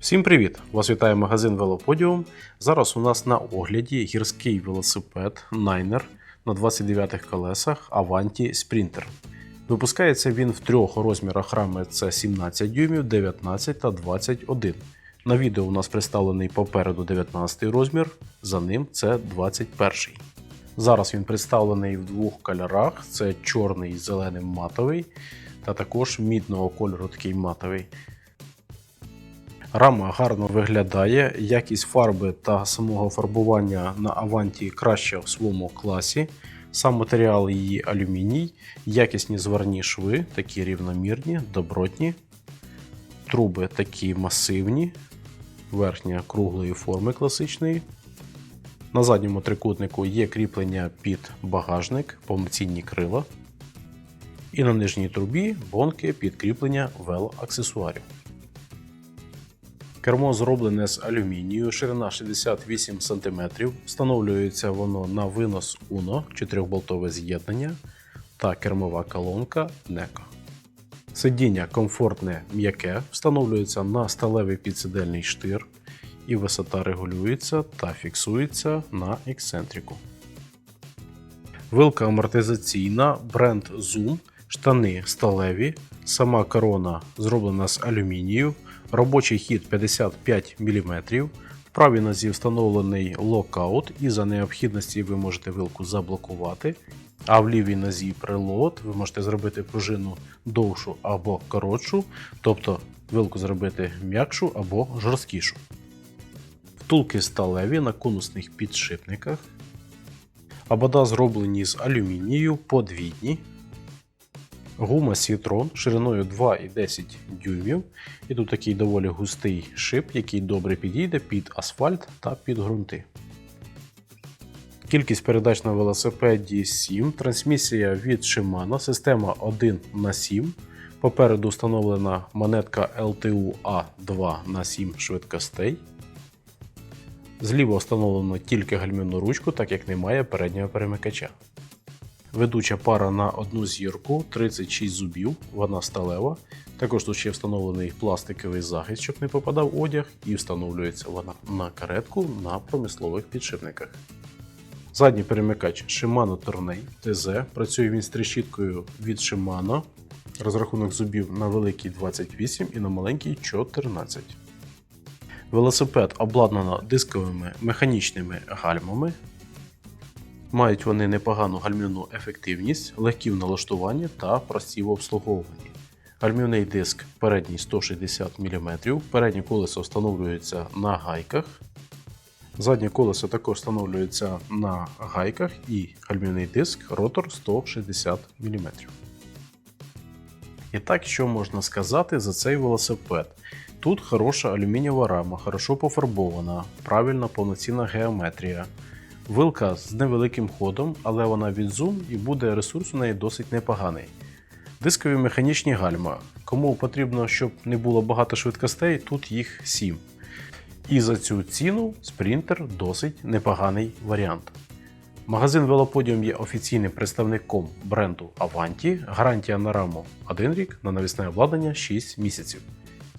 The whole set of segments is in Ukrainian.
Всім привіт! Вас вітає магазин Велоподіум. Зараз у нас на огляді гірський велосипед Niner на 29 колесах Avanti Sprinter. Випускається він в трьох розмірах рами це 17 дюймів, 19 та 21. На відео у нас представлений попереду 19 розмір, за ним це 21. Зараз він представлений в двох кольорах: це чорний з зеленим матовий, та також мідного кольору такий матовий. Рама гарно виглядає, якість фарби та самого фарбування на Аванті краща в своєму класі. Сам матеріал її алюміній, якісні зварні шви, такі рівномірні, добротні. Труби такі масивні, верхня круглої форми класичної. На задньому трикутнику є кріплення під багажник, повноцінні крила. І на нижній трубі бонки під кріплення велоаксесуарів. Кермо зроблене з алюмінію, ширина 68 см. Встановлюється воно на винос Uno, 4-болтове з'єднання та кермова колонка NECO. Сидіння комфортне м'яке, встановлюється на сталевий підсидельний штир і висота регулюється та фіксується на ексцентрику. Вилка амортизаційна, бренд Zoom, штани сталеві, сама корона зроблена з алюмінію, робочий хід 55 мм. В правій нозі встановлений локаут, і за необхідності ви можете вилку заблокувати. А в лівій нозі прилот, ви можете зробити пружину довшу або коротшу, тобто вилку зробити м'якшу або жорсткішу. Втулки сталеві на конусних підшипниках. Абода зроблені з алюмінію подвійні. Гума Citroen шириною 2,10 дюймів. І тут такий доволі густий шип, який добре підійде під асфальт та під ґрунти. Кількість передач на велосипеді 7, трансмісія від Shimano, система 1 на 7. Попереду встановлена монетка LTU A2 на 7 швидкостей. Зліва встановлено тільки гальмівну ручку, так як немає переднього перемикача. Ведуча пара на одну зірку, 36 зубів, вона сталева. Також тут ще встановлений пластиковий захист, щоб не попадав одяг, і встановлюється вона на каретку на промислових підшипниках. Задній перемикач Shimano Tourney TZ. Працює він з трещіткою від Shimano. Розрахунок зубів на великий 28 і на маленький 14. Велосипед обладнано дисковими механічними гальмами. Мають вони непогану гальмівну ефективність, легкі в налаштуванні та прості в обслуговуванні. Гальмівний диск передній 160 мм, переднє колесо встановлюється на гайках. Заднє колесо також встановлюється на гайках і гальмівний диск ротор 160 мм. І так, що можна сказати за цей велосипед? Тут хороша алюмінієва рама, хорошо пофарбована, правильна повноцінна геометрія. Вилка з невеликим ходом, але вона від Zoom і буде ресурс у неї досить непоганий. Дискові механічні гальма. Кому потрібно, щоб не було багато швидкостей, тут їх 7. І за цю ціну спринтер досить непоганий варіант. Магазин Велоподіум є офіційним представником бренду Avanti. Гарантія на раму 1 рік, на навісне обладнання 6 місяців.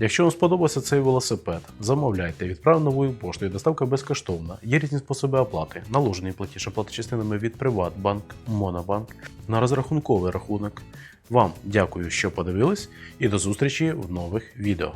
Якщо вам сподобався цей велосипед, замовляйте, відправ новою поштою, доставка безкоштовна. Є різні способи оплати, наложений платіж, оплата частинами від Приватбанк, Монобанк на розрахунковий рахунок. Вам дякую, що подивились, і до зустрічі в нових відео.